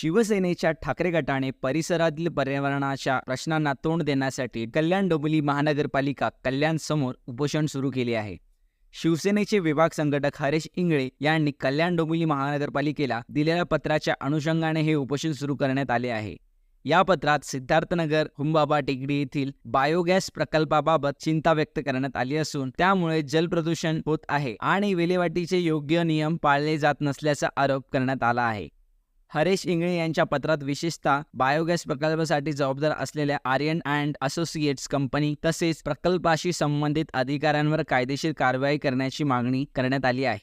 शिवसेनेच्या ठाकरे गटाने परिसरातील पर्यावरणाच्या प्रश्नांना तोंड देण्यासाठी कल्याण डोंबिवली महानगरपालिका कल्याण समोर उपोषण सुरू केले आहे. शिवसेनेचे विभाग संघटक हरेश इंगळे यांनी कल्याण डोंबिवली महानगरपालिकेला दिलेल्या पत्राच्या अनुषंगाने हे उपोषण सुरू करण्यात आले आहे. या पत्रात सिद्धार्थनगर हुंबाबा टेकडी येथील बायोगॅस प्रकल्पाबाबत चिंता व्यक्त करण्यात आली असून त्यामुळे जलप्रदूषण होत आहे आणि विल्हेवाटीचे योग्य नियम पाळले जात नसल्याचा आरोप करण्यात आला आहे. हरेश इंगळे यांच्या पत्रात विशेषतः बायोगॅस प्रकल्पासाठी जबाबदार असलेल्या आर्यन अँड असोसिएट्स कंपनी तसेच प्रकल्पाशी संबंधित अधिकाऱ्यांवर कायदेशीर कारवाई करण्याची मागणी करण्यात आली आहे.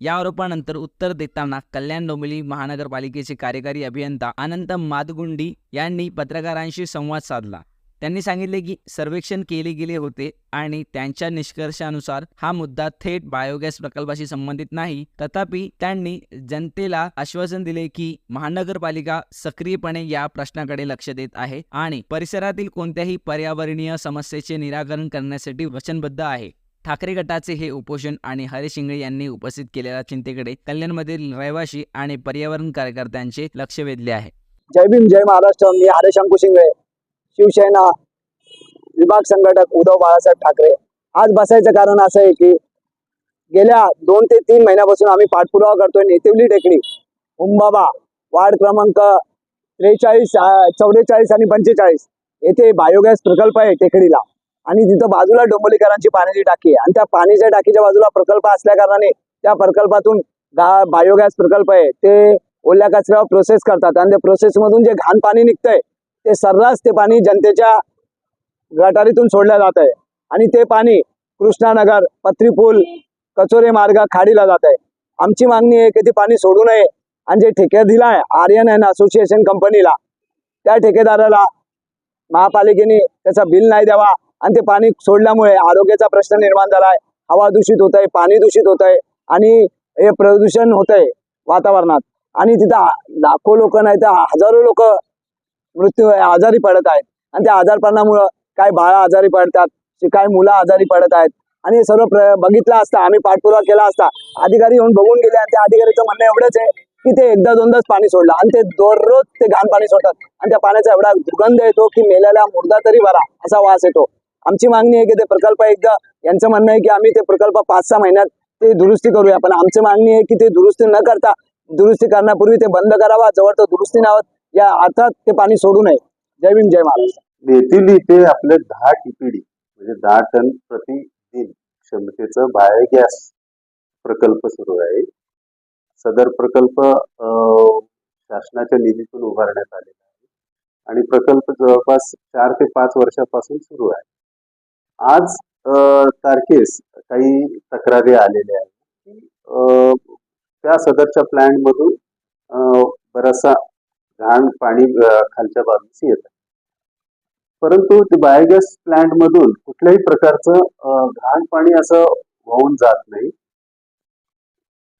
या आरोपानंतर उत्तर देताना कल्याण डोंबिवली महानगरपालिकेचे कार्यकारी अभियंता अनंत मादगुंडी यांनी पत्रकारांशी संवाद साधला. त्यांनी सांगितले की सर्वेक्षण केले गेले होते आणि त्यांच्या निष्कर्षानुसार हा मुद्दा थेट बायोगॅस प्रकल्पाशी संबंधित नाही. तथापि त्यांनी जनतेला आश्वासन दिले की महानगरपालिका सक्रियपणे या प्रश्नाकडे लक्ष देत आहे आणि परिसरातील कोणत्याही पर्यावरणीय समस्येचे निराकरण करण्यासाठी वचनबद्ध आहे. ठाकरे गटाचे हे उपोषण आणि हरे शिंगळे यांनी उपस्थित केलेल्या चिंतेकडे कल्याणमधील रहिवासी आणि पर्यावरण कार्यकर्त्यांचे लक्ष वेधले आहे. जय भीम जय महाराष्ट्र. मी हरेश अंकु शिंगळे. शिवसेना विभाग संघटक उद्धव बाळासाहेब ठाकरे. आज बसायचं कारण असं आहे की गेल्या दोन ते तीन महिन्यापासून आम्ही पाठपुरावा करतोय नेतिवली टेकडी. उंबाबा वार्ड क्रमांक त्रेचाळीस चौवेचाळीस आणि पंचेचाळीस. येथे बायोगॅस प्रकल्प आहे टेकडीला. आणि तिथं बाजूला डोंबोलीकरांची पाण्याची टाकी आहे. आणि त्या पाण्याच्या टाकीच्या बाजूला प्रकल्प असल्या कारणाने त्या प्रकल्पातून गा बायोगॅस प्रकल्प आहे. ते ओल्या कचऱ्यावर प्रोसेस करतात. आणि त्या प्रोसेसमधून जे घाण पाणी निघतंय ते सर्रास ते पाणी जनतेच्या गटारीतून सोडलं जात आहे. आणि ते पाणी कृष्णानगर पत्रीपूल कचोरे मार्ग खाडीला जात आहे. आमची मागणी आहे की ते पाणी सोडू नये आणि जे ठेके दिला आहे आर्यन अँड असोसिएशन कंपनीला त्या ठेकेदाराला महापालिकेने त्याचा बिल नाही द्यावा आणि ते पाणी सोडल्यामुळे आरोग्याचा प्रश्न निर्माण झाला आहे. हवा दूषित होत आहे पाणी दूषित होत आहे आणि हे प्रदूषण होत आहे वातावरणात. आणि तिथं लाखो लोक नाही तर हजारो लोक मृत्यू आजारी पडत आहेत. आणि त्या आजारपणामुळं काय बाळा आजारी पडतात ते काय मुलं आजारी पडत आहेत. आणि हे सर्व प्र बघितलं असता आम्ही पाठपुरावा केला असता अधिकारी येऊन बघून गेले आणि त्या अधिकारीचं म्हणणं एवढंच आहे की ते एकदा दोनदाच पाणी सोडलं. आणि ते दररोज ते घाण पाणी सोडतात. आणि त्या पाण्याचा एवढा दुर्गंध येतो की मेलेला मुर्दा तरी बरा असा वास येतो. आमची मागणी आहे की ते प्रकल्प एकदा यांचं म्हणणं आहे की आम्ही ते प्रकल्प पाच सहा महिन्यात ते दुरुस्ती करूया. पण आमची मागणी आहे की ते दुरुस्ती न करता दुरुस्ती करण्यापूर्वी ते बंद करावा. जवळ तो दुरुस्ती नावत या आता ते पाणी सोडू नये. जय भीम जय महाराष्ट्र नेतिली ते आपले दहा टीपीडी म्हणजे दहा टन प्रति दिन क्षमतेचं बायोगॅस प्रकल्प सुरू आहे. सदर प्रकल्प शासनाच्या निधीतून उभारण्यात आलेला आहे. आणि प्रकल्प जवळपास चार ते पाच वर्षापासून सुरू आहे. आज तारखेस काही तक्रारी आलेल्या आहेत की त्या सदरच्या प्लॅनमधून बराचसा घाण पाणी खालच्या बाजूस येत. परंतु ते बायोगॅस प्लांट मधून कुठल्याही प्रकारचं घाण पाणी असं वाहून जात नाही.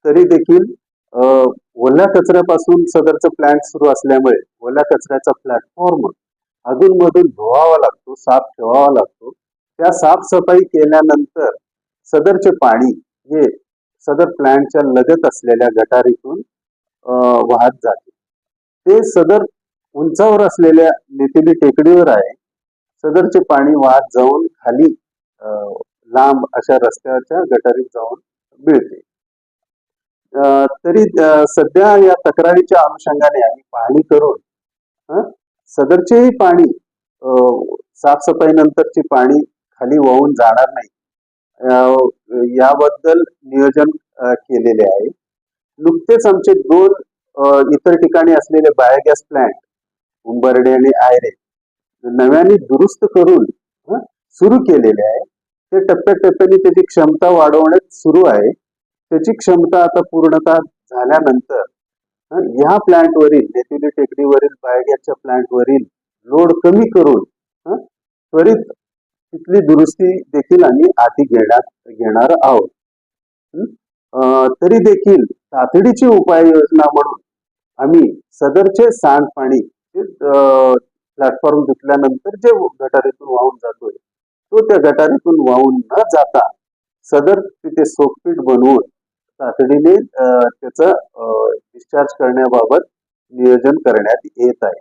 तरी देखील अं, ओल्या कचऱ्यापासून सदरचं प्लांट सुरू असल्यामुळे ओल्या कचऱ्याचा प्लॅटफॉर्म अधूनमधून धुवावा लागतो साफ ठेवावा लागतो. त्या साफसफाई केल्यानंतर सदरचे पाणी हे सदर प्लांटच्या लगत असलेल्या गटारीतून वाहत जाते. ते सदर उंचावर असलेल्या नेतेली टेकडीवर आहे. सदरचे पाणी वाहत जाऊन खाली लांब अशा रस्त्याच्या गटारीत जाऊन मिळते. तरी सध्या या तक्रारीच्या अनुषंगाने आम्ही पाहणी करून सदरचेही पाणी साफसफाई नंतरचे पाणी खाली वाहून जाणार नाही. याबद्दल नियोजन केलेले आहे. नुकतेच आमचे दोन इतर ठिकाणी असलेले बायोगॅस प्लांट उंबर्डे आणि आयरे नव्याने दुरुस्त करून सुरू केलेले आहे. ते टप्प्याटप्प्याने त्याची क्षमता वाढवण्यात सुरू आहे. त्याची क्षमता आता पूर्णतः झाल्यानंतर या प्लांटवरील नेतिली टेकडीवरील बायोगॅसच्या प्लांटवरील लोड कमी करून हं, त्वरित तिथली दुरुस्ती देखील आम्ही आधी घेण्यात घेणार आहोत. तरी देखील तातडीची उपाययोजना म्हणून आम्ही सदरचे सांडपाणी प्लॅटफॉर्म धुतल्यानंतर जे गटारीतून वाहून जातोय तो त्या गटारीतून वाहून न जाता सदर तिथे सोपपीठ बनवून तातडीने त्याचा त्याचं डिस्चार्ज करण्याबाबत नियोजन करण्यात येत आहे.